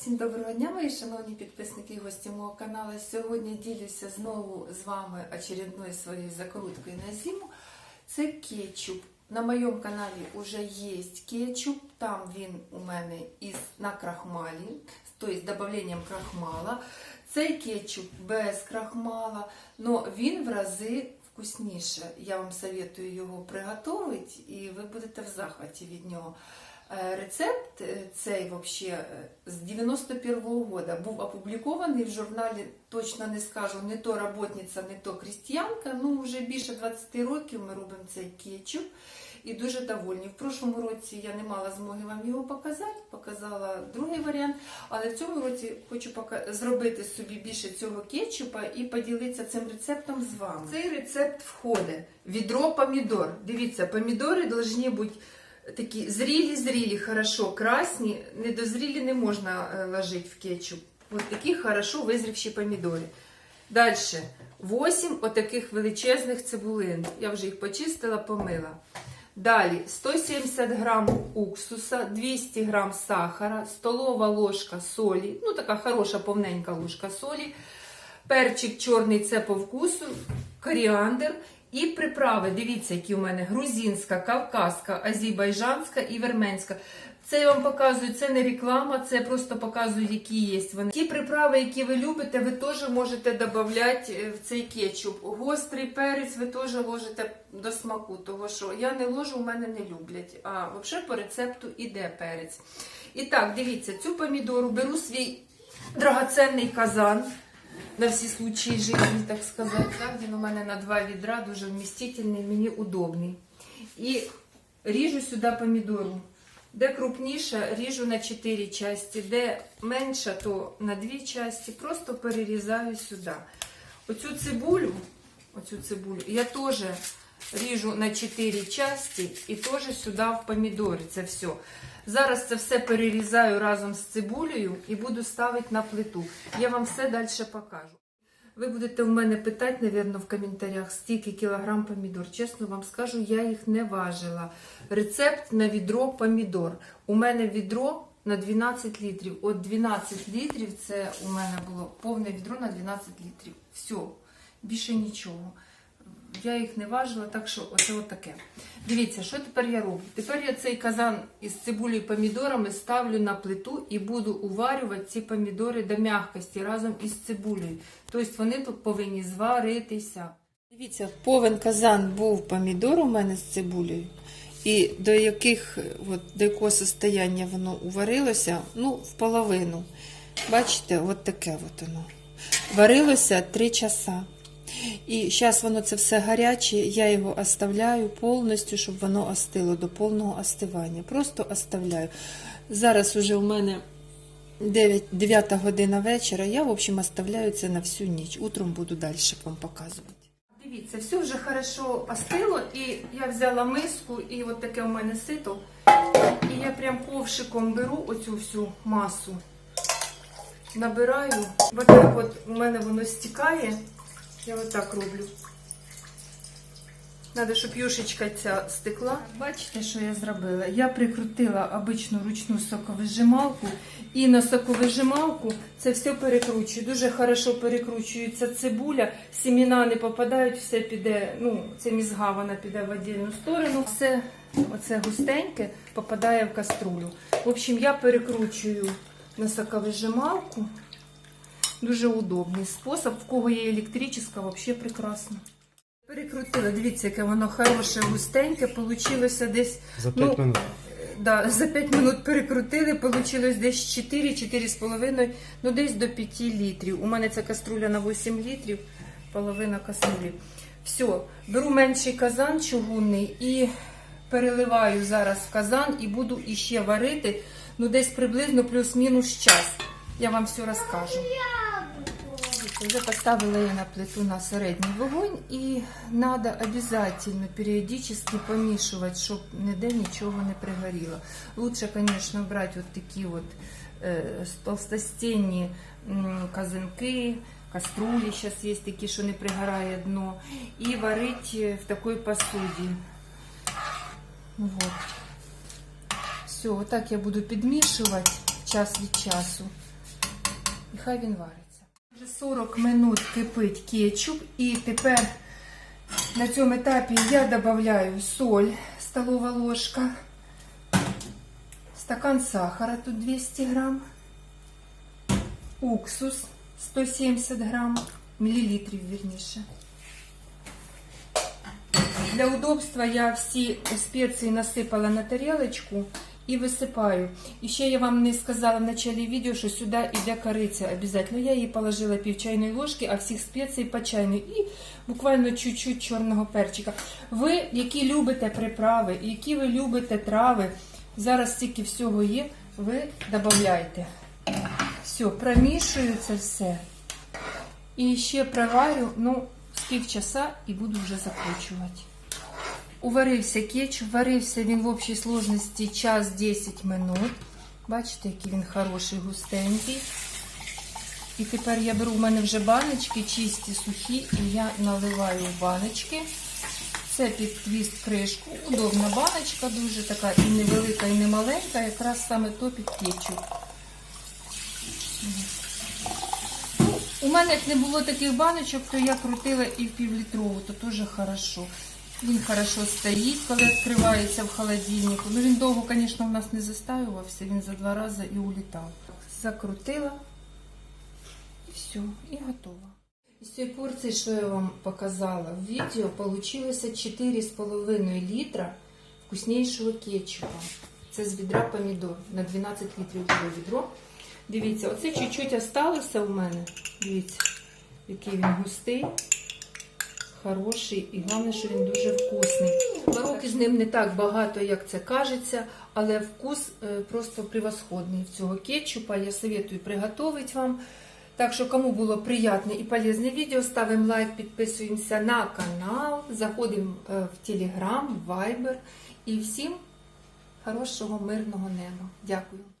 Всім доброго дня, мої шановні підписники і гості мого каналу. Сьогодні ділюся знову з вами очередною своєю закруткою на зиму. Це кетчуп. На моєму каналі вже є кетчуп. Там він у мене із на крахмалі, тобто з додаванням крахмала. Цей кетчуп без крахмала, але він в рази вкусніше. Я вам советую його приготувати і ви будете в захваті від нього. Е, Рецепт е, цей вообще е, з 91-го года був опублікований в журналі, точно не скажу, не то роботниця, не то крістіянка. Ну, вже більше 20 років ми робимо цей кетчуп і дуже довольні. В прошлому році я не мала змоги вам його показати, показала другий варіант, але в цьому році хочу зробити собі більше цього кетчупа і поділитися цим рецептом з вами. Цей рецепт входить відро помідор. Дивіться, помідори повинні бути такі зрілі-зрілі, хорошо красні, недозрілі не можна е, ложити в кетчуп. Ось такі хорошо визрівші помідори. Далі. 8 отаких величезних цибулин. Я вже їх почистила, помила. Далі 170 грам уксуса, 200 грам сахара, столова ложка солі, ну така хороша повненька ложка солі, перчик чорний це по вкусу, коріандр і приправи. Дивіться, які у мене грузинська, кавказька, азербайджанська і верменська. Це я вам показую, це не реклама, це просто показую, які є вони. Ті приправи, які ви любите, ви теж можете додати в цей кетчуп. Гострий перець ви теж ложите до смаку, того що я не ложу, у мене не люблять. А взагалі по рецепту іде перець. І так, дивіться, цю помідору беру свій драгоценний казан. На всі случаї життя, так сказати. Так, він у мене на два відра, дуже вмістительний, мені удобний. І ріжу сюди помідору. Де крупніша, ріжу на 4 часті, де менша, то на 2 часті. Просто перерізаю сюди. Оцю цибулю, оцю цибулю я теж ріжу на 4 часті і теж сюди в помідори. Це все. Зараз це все перерізаю разом з цибулею і буду ставити на плиту. Я вам все далі покажу. Ви будете в мене питати, мабуть, в коментарях, стільки кілограм помідор. Чесно вам скажу, я їх не важила. Рецепт на відро помідор. У мене відро на 12 літрів. От 12 літрів це у мене було повне відро на 12 літрів. Все, більше нічого. Я їх не важила, так що оце таке. Дивіться, що тепер я роблю? Тепер я цей казан із цибулею і помідорами ставлю на плиту і буду уварювати ці помідори до м'якості разом із цибулею. Тобто вони тут повинні зваритися. Дивіться, повен казан був помідор у мене з цибулею. І до яких от, до якого состояння воно уварилося, ну, в половину. Бачите, от таке от воно. Варилося 3 часа. І зараз воно це все гаряче, я його оставляю повністю, щоб воно остило до повного остивання. Просто оставляю. Зараз уже у мене 9, 9 година вечора. Я, в общем, оставляю це на всю ніч. Утром буду далі вам показувати. Дивіться, все вже хорошо остило, і я взяла миску, і от таке у мене сито. І я прям ковшиком беру оцю всю масу, набираю. Ось так от у мене воно стікає. Я отак роблю. Надо, щоб юшечка ця стекла. Бачите, що я зробила? Я прикрутила обичну ручну соковижималку і на соковижималку це все перекручую. Дуже хорошо перекручується цибуля, сіміна не попадають, все піде, ну, це мізга, вона піде в віддільну сторону. Все оце густеньке попадає в каструлю. В общем, я перекручую на соковижималку. Дуже удобний спосіб. В кого є електрична, взагалі прекрасно. Перекрутила, дивіться, яке воно хороше, густеньке. Получилося десь. За 5 ну, минут. Да, за 5 минут перекрутили, получилось десь 4-4,5, ну десь до 5 літрів. У мене ця каструля на 8 літрів, половина каструлі. Все, беру менший казан чугунний і переливаю зараз в казан і буду іще варити, ну десь приблизно плюс-мінус час. Я вам все розкажу. Вже поставила я на плиту на середній вогонь і треба обов'язково періодично помішувати, щоб ніде нічого не пригоріло. Лучше, звісно, брати от такі от е, толстостінні казанки, каструлі, зараз є такі, що не пригорає дно, і варити в такій посуді. Вот. Все, отак я буду підмішувати час від часу. і хай він вариться. Вже 40 минут кипить кетчуп, і тепер на цьому етапі я додаю соль, столова ложка, стакан сахара, тут 200 грам, уксус 170 грам, мілілітрів вірніше. Для удобства я всі спеції насипала на тарелочку і висипаю. І ще я вам не сказала в началі відео, що сюди йде кориця обов'язково. Я її положила пів чайної ложки, а всіх спецій по чайної. І буквально чуть-чуть чорного перчика. Ви, які любите приправи, які ви любите трави, зараз стільки всього є, ви додавайте. Все, промішую це все. І ще проварю, ну, з півчаса і буду вже закручувати. Уварився кетчуп, варився він в общій сложності час 10 минут. Бачите, який він хороший, густенький. І тепер я беру, в мене вже баночки чисті, сухі, і я наливаю в баночки. Це під твіст кришку. Удобна баночка, дуже така і невелика, і не маленька, якраз саме то під кетчуп. Ну, у мене як не було таких баночок, то я крутила і в півлітрову, то теж хорошо. Він хорошо стоїть, коли відкривається в холодильнику. Ну він довго, звісно, у нас не застаювався, він за два рази і улітав. Закрутила і все, і готово. Із цієї порції, що я вам показала в відео, вийшло 4,5 літра вкуснішого кетчупа. Це з відра помідор. На 12 літрів було відро. Дивіться, оце чуть-чуть осталося у мене. Дивіться, який він густий, хороший і головне, що він дуже вкусний. Мороки з ним не так багато, як це кажеться, але вкус е, просто превосходний цього кетчупа. Я советую приготувати вам. Так що, кому було приятне і полезне відео, ставимо лайк, підписуємося на канал, заходимо е, в Телеграм, в Viber і всім хорошого мирного неба. Дякую.